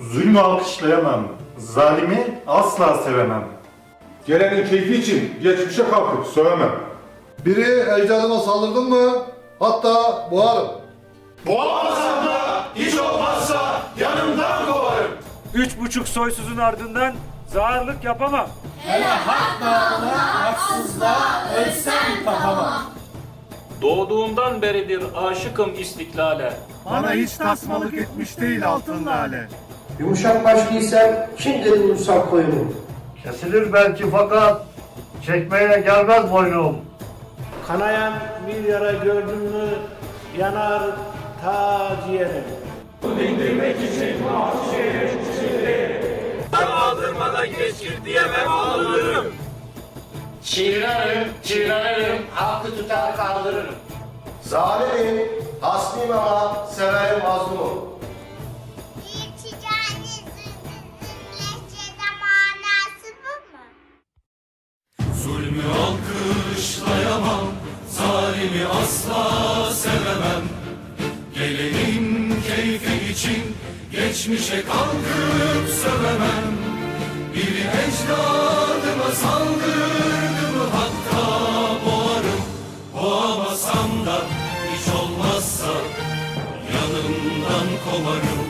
Zulmü alkışlayamam. Zalimi asla sevemem. Gelenin keyfi için geçmişe kalkıp sövemem. Biri ecdadıma saldırdın mı hatta boğarım. Boğamazsam da hiç olmazsa yanımdan kovarım. Üç buçuk soysuzun ardından zağırlık yapamam. Doğduğumdan beridir aşıkım istiklale. Bana hiç tasmalık etmiş değil altın lale. Yumuşak baş giysem şimdi ulusal koyunum. Kesilir belki fakat çekmeye gelmez boynum. Kanayan bir yara gördün mü yanar ta ciğerim. Çiğnerim, çiğnerim, hakkı tutar kaldırırım. Zalimim, hasmim ama severim mazlumu. Zulmü alkışlayamam, zalimi asla sevemem. Gelenin keyfi için geçmişe kalkıp sövemem. Biri ecdadıma saldırdı mı hatta boğarım. Boğamasam da hiç olmazsa yanımdan kovarım.